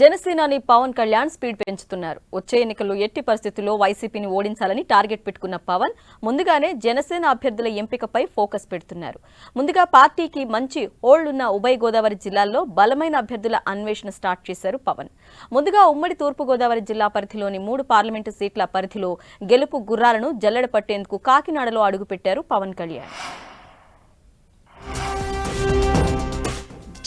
జనసేనాని పవన్ కళ్యాణ్ స్పీడ్ పెంచుతున్నారు. వచ్చే ఎన్నికల్లో ఎట్టి పరిస్థితుల్లో వైసీపీని ఓడించాలని టార్గెట్ పెట్టుకున్న పవన్ ముందుగానే జనసేన అభ్యర్థుల ఎంపికపై ఫోకస్ పెడుతున్నారు. ముందుగా పార్టీకి మంచి ఓల్డ్ ఉన్న ఉభయ గోదావరి జిల్లాల్లో బలమైన అభ్యర్థుల అన్వేషణ స్టార్ట్ చేశారు పవన్. ముందుగా ఉమ్మడి తూర్పుగోదావరి జిల్లా పరిధిలోని మూడు పార్లమెంటు సీట్ల పరిధిలో గెలుపు గుర్రాలను జల్లెడ పట్టేందుకు కాకినాడలో అడుగుపెట్టారు పవన్ కళ్యాణ్.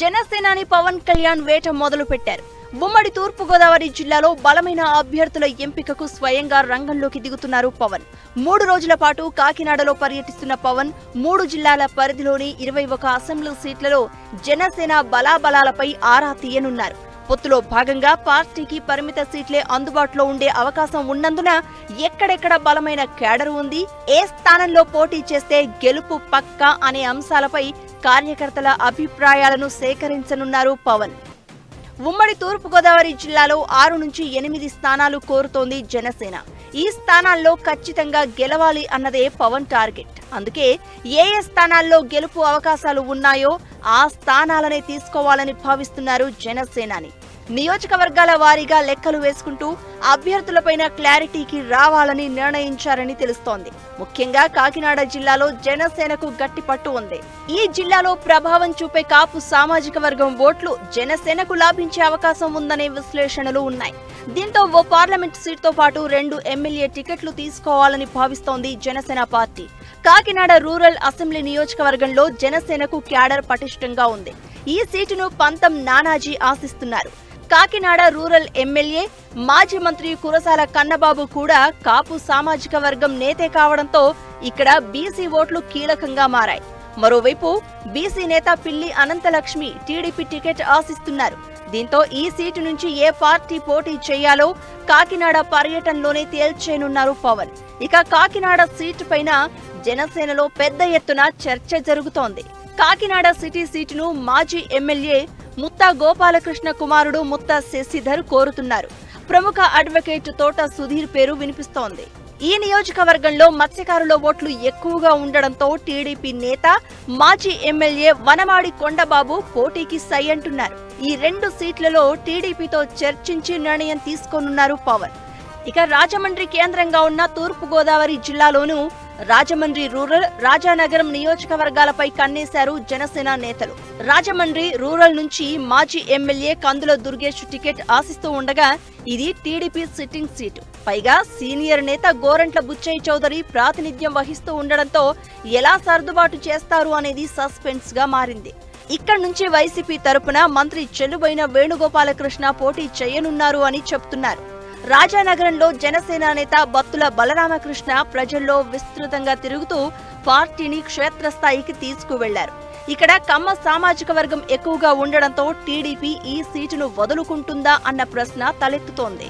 జనసేనాని పవన్ కళ్యాణ్ వేట మొదలు పెట్టారు ఉమ్మడి తూర్పుగోదావరి జిల్లాలో బలమైన అభ్యర్థుల ఎంపికకు స్వయంగా రంగంలోకి దిగుతున్నారు పవన్. మూడు రోజుల పాటు కాకినాడలో పర్యటిస్తున్న పవన్ మూడు జిల్లాల పరిధిలోని ఇరవై ఒక అసెంబ్లీ సీట్లలో జనసేన బలాబలాలపై ఆరా తీయనున్నారు. పొత్తులో భాగంగా పార్టీకి పరిమిత సీట్లే అందుబాటులో ఉండే అవకాశం ఉన్నందున ఎక్కడెక్కడ బలమైన కేడర్ ఉంది ఏ స్థానంలో పోటీ చేస్తే గెలుపు పక్కా అనే అంశాలపై కార్యకర్తల అభిప్రాయాలను సేకరించనున్నారు పవన్. ఉమ్మడి తూర్పుగోదావరి జిల్లాలో ఆరు నుంచి ఎనిమిది స్థానాలు కోరుతోంది జనసేన. ఈ స్థానాల్లో ఖచ్చితంగా గెలవాలి అన్నదే పవన్ టార్గెట్. అందుకే ఏ ఏ స్థానాల్లో గెలుపు అవకాశాలు ఉన్నాయో ఆ స్థానాలనే తీసుకోవాలని భావిస్తున్నారు జనసేనాని. నియోజకవర్గాల వారీగా లెక్కలు వేసుకుంటూ అభ్యర్థులపైన క్లారిటీకి రావాలని నిర్ణయించారని తెలుస్తోంది. ముఖ్యంగా కాకినాడ జిల్లాలో జనసేనకు గట్టి పట్టు ఉంది. ఈ జిల్లాలో ప్రభావం చూపే కాపు సామాజిక వర్గం ఓట్లు జనసేనకు లాభించే అవకాశం ఉందనే విశ్లేషణలు ఉన్నాయి. దీంతో ఓ పార్లమెంట్ సీట్తో పాటు రెండు ఎమ్మెల్యే టికెట్లు తీసుకోవాలని భావిస్తోంది Janasena party. Kakinada rural assembly నియోజకవర్గంలో జనసేనకు క్యాడర్ పటిష్టంగా ఉంది. ఈ సీటును పంతం నానాజీ ఆశిస్తున్నారు. కాకినాడ రూరల్ ఎమ్మెల్యే మాజీ మంత్రి కురసాల కన్నబాబు కూడా కాపు సామాజిక వర్గం నేతే కావడంతో ఇక్కడ బీసీ ఓట్లు కీలకంగా మారాయి. మరోవైపు బీసీ నేత పిల్లి అనంతలక్ష్మి టీడీపీ టికెట్ ఆశిస్తున్నారు. దీంతో ఈ సీటు నుంచి ఏ పార్టీ పోటీ చేయాలో కాకినాడ పర్యటనలోనే తేల్చేనున్నారు పవన్. ఇక కాకినాడ సీటు పైన జనసేనలో పెద్ద ఎత్తున చర్చ జరుగుతోంది. కాకినాడ సిటీ సీటును మాజీ ఎమ్మెల్యే ముత్తా గోపాలకృష్ణ కుమారుడు ముత్తా శశిధర్ కోరుతున్నారు. ప్రముఖ అడ్వకేట్ తోట సుధీర్ పేరు వినిపిస్తోంది. ఈ నియోజకవర్గంలో మత్స్యకారుల ఓట్లు ఎక్కువగా ఉండడంతో టీడీపీ నేత మాజీ ఎమ్మెల్యే వనమాడి కొండబాబు పోటీకి సై అంటున్నారు. ఈ రెండు సీట్లలో టీడీపీతో చర్చించి నిర్ణయం తీసుకోనున్నారు పవన్. ఇక రాజమండ్రి కేంద్రంగా ఉన్న తూర్పు గోదావరి జిల్లాలోనూ రాజమండ్రి రూరల్ రాజానగరం నియోజకవర్గాలపై కన్నేశారు జనసేన నేతలు. రాజమండ్రి రూరల్ నుంచి మాజీ ఎమ్మెల్యే కందుల దుర్గేష్ టికెట్ ఆశిస్తూ ఉండగా ఇది టీడీపీ సిట్టింగ్ సీటు. పైగా సీనియర్ నేత గోరంట్ల బుచ్చయ్య చౌదరి ప్రాతినిధ్యం వహిస్తూ ఉండడంతో ఎలా సర్దుబాటు చేస్తారు అనేది సస్పెన్స్గా మారింది. ఇక్కడి నుంచి వైసీపీ తరపున మంత్రి చెల్లుబైన వేణుగోపాలకృష్ణ పోటీ చేయనున్నారు అని చెప్తున్నారు. రాజానగరంలో జనసేన నేత బత్తుల బలరామకృష్ణ ప్రజల్లో విస్తృతంగా తిరుగుతూ పార్టీని క్షేత్రస్థాయికి తీసుకువెళ్ళారు. ఇక్కడ కమ్మ సామాజిక వర్గం ఎక్కువగా ఉండడంతో టీడీపీ ఈ సీటును వదులుకుంటుందా అన్న ప్రశ్న తలెత్తుతోంది.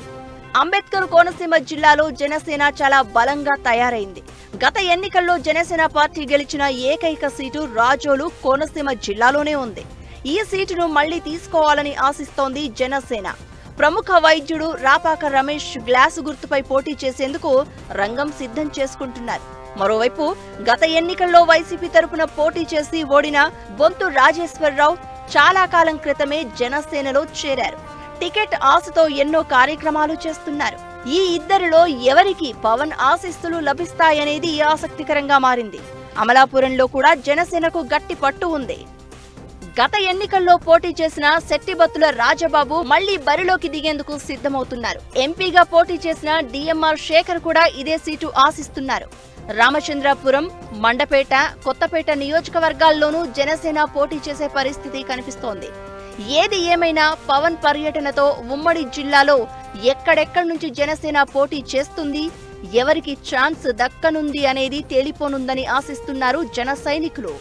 అంబేద్కర్ కోనసీమ జిల్లాలో జనసేన చాలా బలంగా తయారైంది. గత ఎన్నికల్లో జనసేన పార్టీ గెలిచిన ఏకైక సీటు రాజోలు కోనసీమ జిల్లాలోనే ఉంది. ఈ సీటును మళ్ళీ తీసుకోవాలని ఆశిస్తోంది జనసేన. ప్రముఖ వైద్యుడు రాపాక రమేష్ గ్లాసు గుర్తుపై పోటీ చేసేందుకు రంగం సిద్ధం చేసుకుంటున్నారు. మరోవైపు గత ఎన్నికల్లో వైసీపీ తరపున పోటీ చేసి ఓడిన బొంతు రాజేశ్వరరావు చాలా కాలం క్రితమే జనసేనలో చేరారు. టికెట్ ఆశతో ఎన్నో కార్యక్రమాలు చేస్తున్నారు. ఈ ఇద్దరిలో ఎవరికి పవన్ ఆశీస్సులు లభిస్తాయనేది ఆసక్తికరంగా మారింది. అమలాపురంలో కూడా జనసేనకు గట్టి పట్టు ఉంది. గత ఎన్నికల్లో పోటీ చేసిన శెట్టిబత్తుల రాజబాబు మళ్ళీ బరిలోకి దిగేందుకు సిద్ధమవుతున్నారు. ఎంపీగా పోటీ చేసిన డిఎంఆర్ శేఖర్ కూడా ఇదే సీటు ఆశిస్తున్నారు. రామచంద్రాపురం మండపేట కొత్తపేట నియోజకవర్గాల్లోనూ జనసేన పోటీ చేసే పరిస్థితి కనిపిస్తోంది. ఏది ఏమైనా పవన్ పర్యటనతో ఉమ్మడి జిల్లాలో ఎక్కడెక్కడి నుంచి జనసేన పోటీ చేస్తుంది ఎవరికి ఛాన్స్ దక్కనుంది అనేది తేలిపోనుందని ఆశిస్తున్నారు జన సైనికులు.